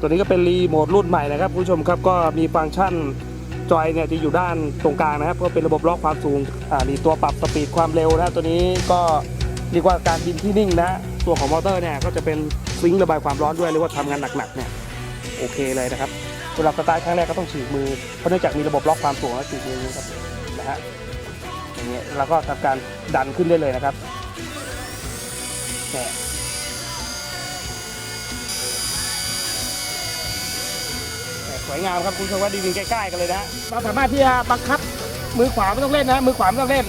ตัวนี้ก็เป็นรีโมทรุ่นใหม่นะครับคุณผู้ชมครับก็มีฟังก์ชันจอยเนี่ยจะอยู่ด้านตรงกลางนะครับ ก็เป็นระบบล็อกความสูงอ่ามีตัวปรับสปีดความเร็วนะตัวนี้ก็เรียกว่าการบินที่นิ่งนะ ตัวของมอเตอร์เนี่ยก็จะเป็นซิงค์ระบายความร้อนด้วยเรียกว่าทำงานหนักๆเนี่ยโอเคเลยนะครับเวลาสไตาร์ครั้งแรกก็ต้องฉีกมือเพราะเนื่องจากมีระบบล็อกความสูงแล้วฉีกมือนะครับนะฮะอย่างเงี้ยเราก็ทำการดันขึ้นได้เลยนะครับเนี่ย วยงามครับคุณผู้ชมว่าดีวินใกล้ๆกันเลยนะเราสามารถที่จะบังคับมือขวาไม่ต้องเล่นนะมือขวาไม่ต้องเล่น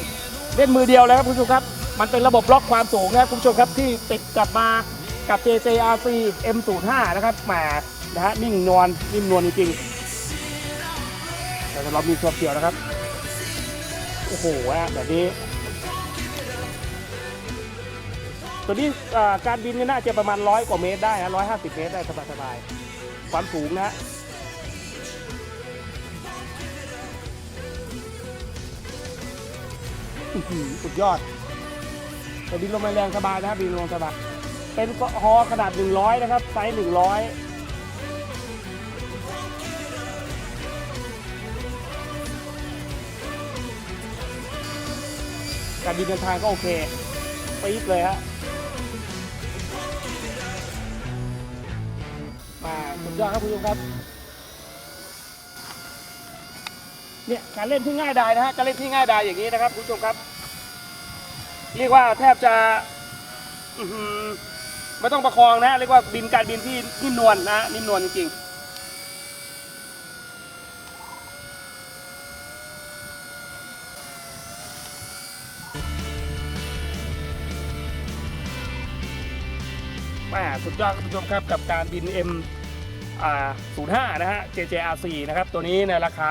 เล่นมือเดียวเลยครับคุณผู้ชมครับ มันเป็นระบบล็อกความสูงนะครับคุณผู้ชมครับที่ติดกลับมากับ JJRC M05 นะครับแหมนะฮะนิ่งนวลนิ่มนวลจริงๆแต่เรามีตัวเกี่ยวนะครับโอ้โหนะแบบนี้ตัวนี้การบินเนี่ยน่าจะประมาณร้อยกว่าเมตรได้นะร้อยห้าสิบเมตรได้สบายๆความสูงนะ อื้อหือสุดยอดแต่บินลมแรงสบายนะครับบินลมสบายเป็นฮอขนาด 100 นะครับ ไซส์100การบินเดินทางก็โอเคปี๊ดเลยฮะ มาสุดยอดครับคุณผู้ชมครับ เนี่ยการเล่นที่ง่ายดายนะฮะการเล่นที่ง่ายดายอย่างนี้นะครับคุณผู้ชมครับ เรียกว่าแทบจะไม่ต้องประคองนะเรียกว่าบินการบินที่นิ่มนวลนะนิ่มนวลจริงๆม่สุดยอดครับคุณผู้ชมครับกับการบิน M อ่า05 นะฮะ JJR4 นะครับ ตัวนี้ในราคา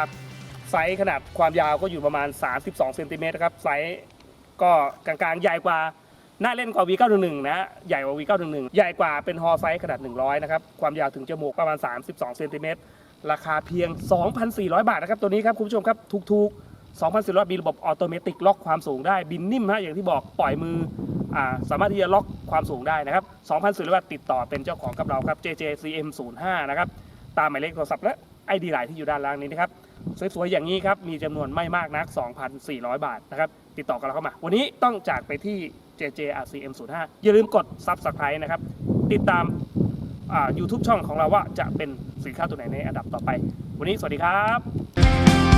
ไซส์ขนาดความยาวก็อยู่ประมาณ 32เซนติเมตรครับไซส์ก็กลางๆ ใหญ่กว่าน่าเล่นกว่า V911 นะ ใหญ่กว่า V911 ใหญ่กว่าเป็นฮอไซส์ขนาด 100 นะครับ ความยาวถึงจมูกประมาณ 32เซนติเมตรราคาเพียง 2,400 บาทนะครับ ตัวนี้ครับ คุณผู้ชมครับ ถูกๆ 2,400 มีระบบออโตเมติกล็อกความสูงได้ บินนิ่มฮะอย่างที่บอกปล่อยมืออ่าสามารถที่จะล็อกความสูงได้นะครับ 2,400 บาทติดต่อเป็นเจ้าของกับเราครับ JJCM05 นะครับ ตามหมายเลขโทรศัพท์และ ID ไลน์ที่อยู่ด้านล่างนี้นะครับ สวยๆอย่างนี้ครับ มีจำนวนไม่มากนัก 2,400 บาทนะครับ ติดต่อกันเราเข้ามา วันนี้ต้องจากไปที่ JJRCM05 อย่าลืมกด Subscribe นะครับ ติดตามอ่า YouTube ช่องของเราว่าจะเป็นสินค้าตัวไหนในอันดับต่อไป วันนี้สวัสดีครับ